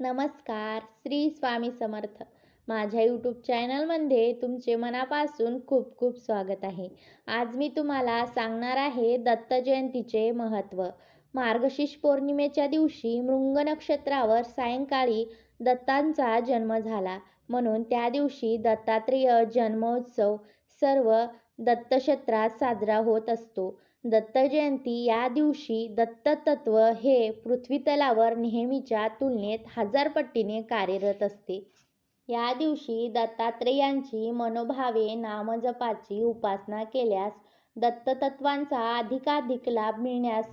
नमस्कार श्री स्वामी समर्थ. माझ्या यूट्यूब चॅनलमध्ये तुमचे मनापासून खूप खूप स्वागत आहे. आज मी तुम्हाला सांगणार आहे दत्त जयंतीचे महत्त्व मार्गशीर्ष पौर्णिमेच्या दिवशी मृंग नक्षत्रावर सायंकाळी दत्तांचा जन्म झाला. म्हणून त्या दिवशी दत्तात्रेय जन्मोत्सव सर्व दत्तक्षेत्रात साजरा होत असतो. दत्त जयंती या दिवशी दत्ततत्व हे पृथ्वीतलावर नेहमीच्या तुलनेत हजार कार्यरत असते. या दिवशी दत्तात्रेयांची मनोभावे नामजपाची उपासना केल्यास दत्ततत्वांचा अधिकाधिक लाभ मिळण्यास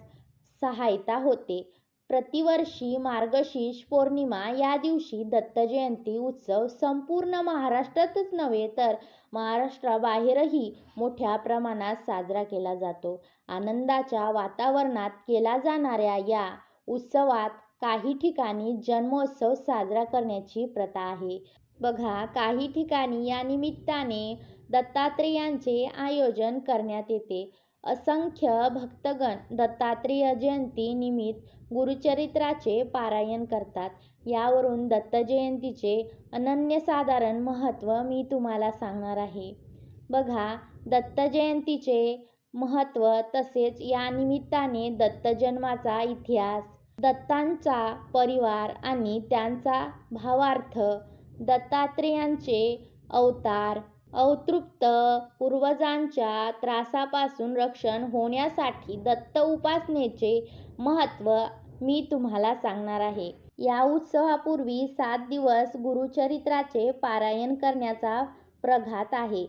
सहायता होते. प्रतिवर्षी मार्गशीर्ष पौर्णिमा या दिवशी दत्त जयंती उत्सव संपूर्ण महाराष्ट्रातच नव्हे तर महाराष्ट्राबाहेरही मोठ्या प्रमाणात साजरा केला जातो. आनंदाच्या वातावरणात केला जाणाऱ्या या उत्सवात काही ठिकाणी जन्मोत्सव साजरा करण्याची प्रथा आहे. बघा काही ठिकाणी या निमित्ताने दत्तात्रेयांचे आयोजन करण्यात येते. असंख्य भक्तगण दत्तात्रेय जयंती निमित्त गुरुचरित्राचे पारायण करतात. यावरून दत्त जयंतीचे अनन्यसाधारण महत्त्व मी तुम्हाला सांगणार आहे. बघा दत्त जयंतीचे महत्त्व तसेच या निमित्ताने दत्त जन्माचा इतिहास दत्तांचा परिवार आणि त्यांचा भावार्थ दत्तात्रेयांचे अवतार अवतृप्त पूर्वजांच्या त्रासापासून रक्षण होण्यासाठी दत्त उपासनेचे महत्त्व मी तुम्हाला सांगणार आहे. या उत्सवापूर्वी सात दिवस गुरुचरित्राचे पारायण करण्याचा प्रघात आहे.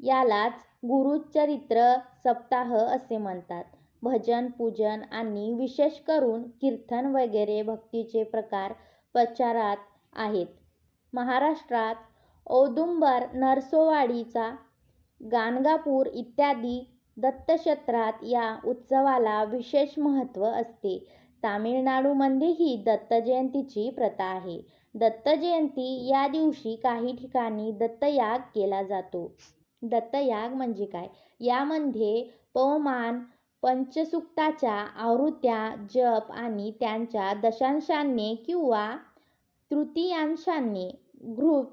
यालाच गुरुचरित्र सप्ताह असे म्हणतात. भजन पूजन आणि विशेष करून कीर्तन वगैरे भक्तीचे प्रकार प्रचारात आहेत. महाराष्ट्रात औदुंबर नरसोवाडीचा गाणगापूर इत्यादी दत्तक्षेत्रात या उत्सवाला विशेष महत्त्व असते. तामिळनाडूमध्येही दत्त जयंतीची प्रथा आहे. दत्त जयंती या दिवशी काही ठिकाणी दत्तयाग केला जातो. दत्तयाग म्हणजे काय? यामध्ये पवमान पंचसुक्ताच्या आवृत्त्या जप आणि त्यांच्या दशांशांनी किंवा तृतीयांशांनी घृत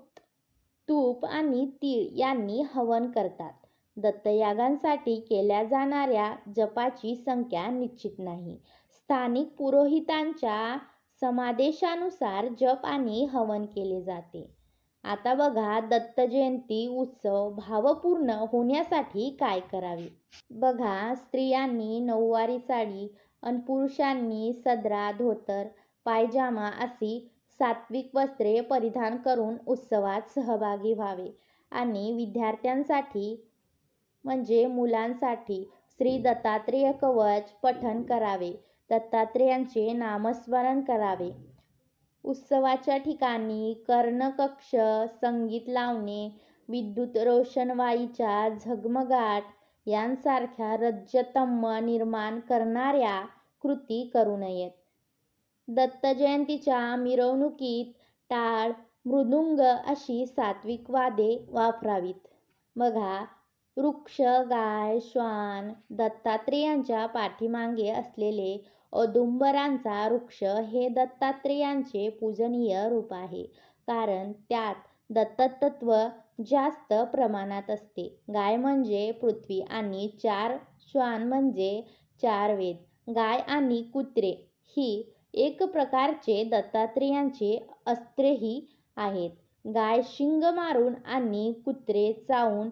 तूप आणि तीळ यांनी हवन करतात. दत्तयागांसाठी केल्या जाणाऱ्या जपाची संख्या निश्चित नाही. स्थानिक पुरोहितांच्या समादेशानुसार जप आणि हवन केले जाते. आता बघा दत्त जयंती उत्सव भावपूर्ण होण्यासाठी काय करावे? बघा स्त्रियांनी नऊवारी साडी आणि पुरुषांनी सदरा धोतर पायजामा अशी सात्विक वस्त्रे परिधान करून उत्सवात सहभागी व्हावे. आणि विद्यार्थ्यांसाठी म्हणजे मुलांसाठी श्री दत्तात्रेय कवच पठण करावे. दत्तात्रेयांचे नामस्मरण करावे. उत्सवाच्या ठिकाणी कर्णकक्ष संगीत लावणे विद्युत रोषणवाईच्या झगमगाट यांसारख्या रज्जतम्म निर्माण करणाऱ्या कृती करू नयेत. दत्त जयंतीच्या मिरवणुकीत टाळ मृदुंग अशी सात्विक वादे वापरावीत. बघा वृक्ष गाय श्वान दत्तात्रेयांच्या पाठीमागे असलेले औदुंबरांचा वृक्ष हे दत्तात्रेयांचे पूजनीय रूप आहे. कारण त्यात दत्ततत्व जास्त प्रमाणात असते. गाय म्हणजे पृथ्वी आणि चार श्वान म्हणजे चार वेद. गाय आणि कुत्रे ही एक प्रकारचे दत्तात्रेयांचे अस्त्रेही आहेत. गाय शिंग मारून आणि कुत्रे चावून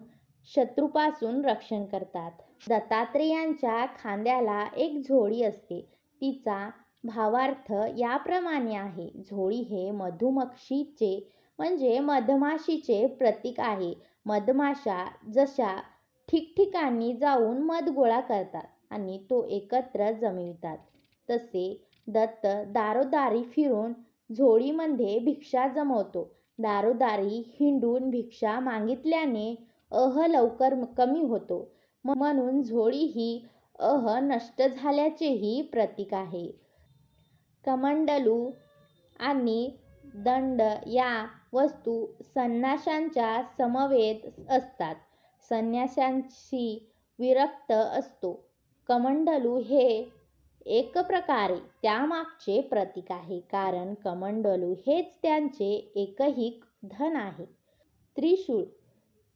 शत्रूपासून रक्षण करतात. दत्तात्रेयांच्या खांद्याला एक झोळी असते. तिचा भावार्थ याप्रमाणे आहे. झोळी हे मधुमक्षीचे म्हणजे मधमाशीचे प्रतीक आहे. मधमाशा जशा ठिकठिकाणी जाऊन मध गोळा करतात आणि तो एकत्र जमवितात तसे दत्त दारोदारी फिरून झोळीमध्ये भिक्षा जमवतो. दारोदारी हिंडून भिक्षा मागितल्याने अह लवकर कमी होतो. म्हणून झोळी ही अह नष्ट झाल्याचेही प्रतीक आहे. कमंडलू आणि दंड या वस्तू संन्याशांच्या समवेत असतात. संन्याशांशी विरक्त असतो. कमंडलू हे एक प्रकारे त्यामागचे प्रतीक आहे. कारण कमंडलू हेच त्यांचे एकही धन आहे. त्रिशूळ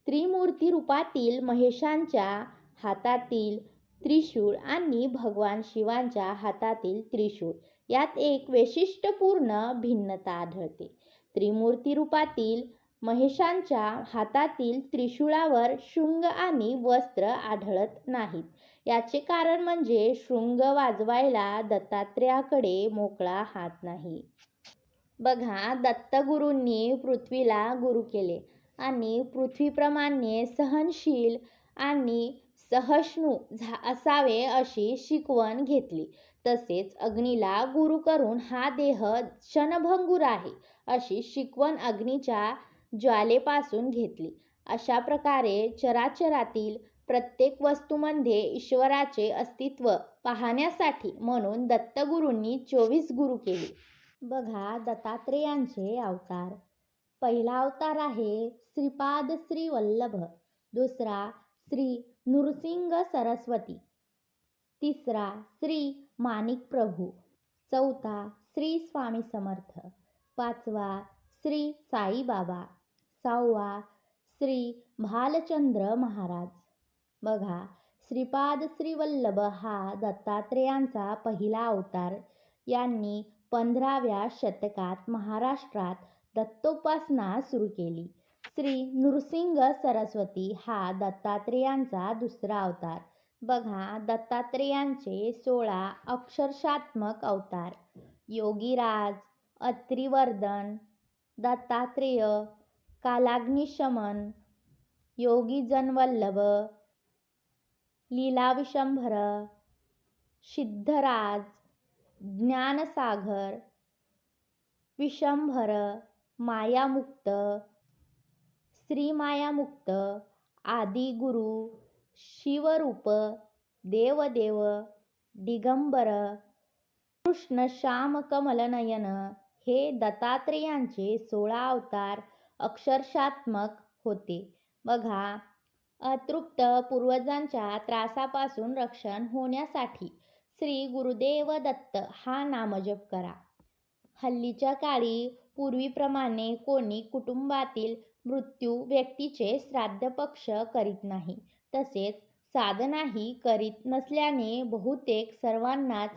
त्रिमूर्ती रूपातील महेशांच्या हातातील त्रिशूळ आणि भगवान शिवांच्या हातातील त्रिशूळ यात एक वैशिष्ट्यपूर्ण भिन्नता आढळते. त्रिमूर्ती रूपातील महेशांच्या हातातील त्रिशूळावर शुंग आणि वस्त्र आढळत नाहीत. याचे कारण म्हणजे शृंग वाजवायला दत्तात्रेयाकडे मोकळा हात नाही. बघा दत्तगुरूंनी पृथ्वीला गुरु केले आणि पृथ्वीप्रमाणे सहनशील आणि सहष्णू झा असावे अशी शिकवण घेतली. तसेच अग्नीला गुरु करून हा देह क्षणभंगूर आहे अशी शिकवण अग्नीच्या ज्वालेपासून घेतली. अशा प्रकारे चराचरातील प्रत्येक वस्तूमध्ये ईश्वराचे अस्तित्व पाहण्यासाठी म्हणून दत्तगुरूंनी चोवीस गुरु केले. बघा दत्तात्रेयांचे अवतार. पहिला अवतार आहे श्रीपाद श्री वल्लभ. दुसरा श्री नृसिंग सरस्वती. तिसरा श्री माणिक प्रभू. चौथा श्री स्वामी समर्थ. पाचवा श्री साईबाबा. सहावा श्री भालचंद्र महाराज. बघा श्रीपाद श्रीवल्लभ हा दत्तात्रेयांचा पहिला अवतार. यांनी पंधराव्या शतकात महाराष्ट्रात दत्तोपासना सुरू केली. श्री नृसिंग सरस्वती हा दत्तात्रेयांचा दुसरा अवतार. बघा दत्तात्रेयांचे सोळा अक्षरशात्मक अवतार. योगीराज अत्रिवर्धन दत्तात्रेय कालाग्निशमन योगी जनवल्लभ लीलाविशंभर सिद्धराज ज्ञानसागर विशंभर मायामुक्त श्रीमायामुक्त आदिगुरु शिवरूप देवदेव दिगंबर कृष्ण श्याम कमलनयन हे दत्तात्रेयांचे सोळा अवतार अक्षरशात्मक होते. बघा अतृप्त पूर्वजांच्या त्रासापासून रक्षण होण्यासाठी श्री गुरुदेव दत्त हा नामजप करा. हल्लीच्या काळी पूर्वीप्रमाणे कोणी कुटुंबातील मृत्यू व्यक्तीचे श्राद्धपक्ष करीत नाही तसेच साधनाही करीत नसल्याने बहुतेक सर्वांनाच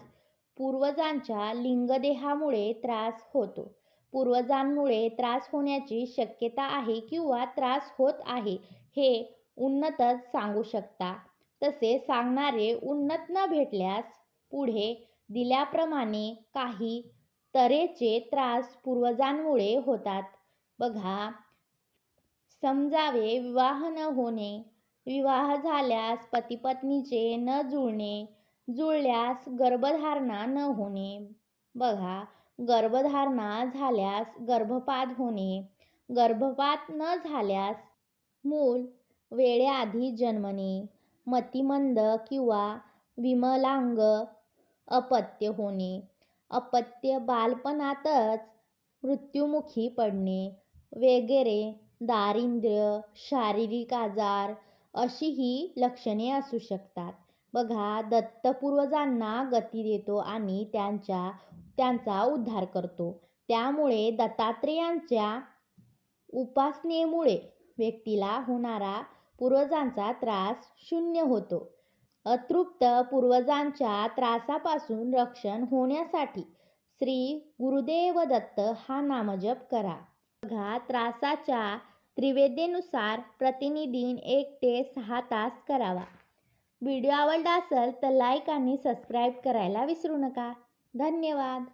पूर्वजांच्या लिंगदेहामुळे त्रास होतो. पूर्वजांमुळे त्रास होण्याची शक्यता आहे किंवा त्रास होत आहे हे उन्नतच सांगू शकता. तसे सांगणारे उन्नत न भेटल्यास पुढे दिल्याप्रमाणे काही तऱ्हेचे त्रास पूर्वजांमुळे होतात. बघा समजावे विवाह न होणे विवाह झाल्यास पतीपत्नीचे न जुळणे जुळल्यास गर्भधारणा न होणे. बघा गर्भधारणा झाल्यास गर्भपात होणे गर्भपात न झाल्यास मूल वेळेआधी जन्मणे. मतिमंद किंवा विमलांग अपत्य होणे. अपत्य बालपणातच मृत्युमुखी पडणे. वगैरे दारिद्र्य शारीरिक आजार अशी ही लक्षणे असू शकतात. बघा दत्तपूर्वजांना गती देतो आणि त्यांच्या त्यांचा उद्धार करतो. त्यामुळे दत्तात्रेयांच्या उपासनेमुळे व्यक्तीला होणारा पूर्वजांचा त्रास शून्य होतो. अतृप्त पूर्वजांच्या त्रासापासून रक्षण होण्यासाठी श्री गुरुदेव दत्त हा नामजप करा. बघा त्रासाच्या त्रिवेदेनुसार प्रतिनिधीन एक ते सहा तास करावा. व्हिडिओ आवडला असेल तर लाईक आणि सबस्क्राईब करायला विसरू नका. धन्यवाद.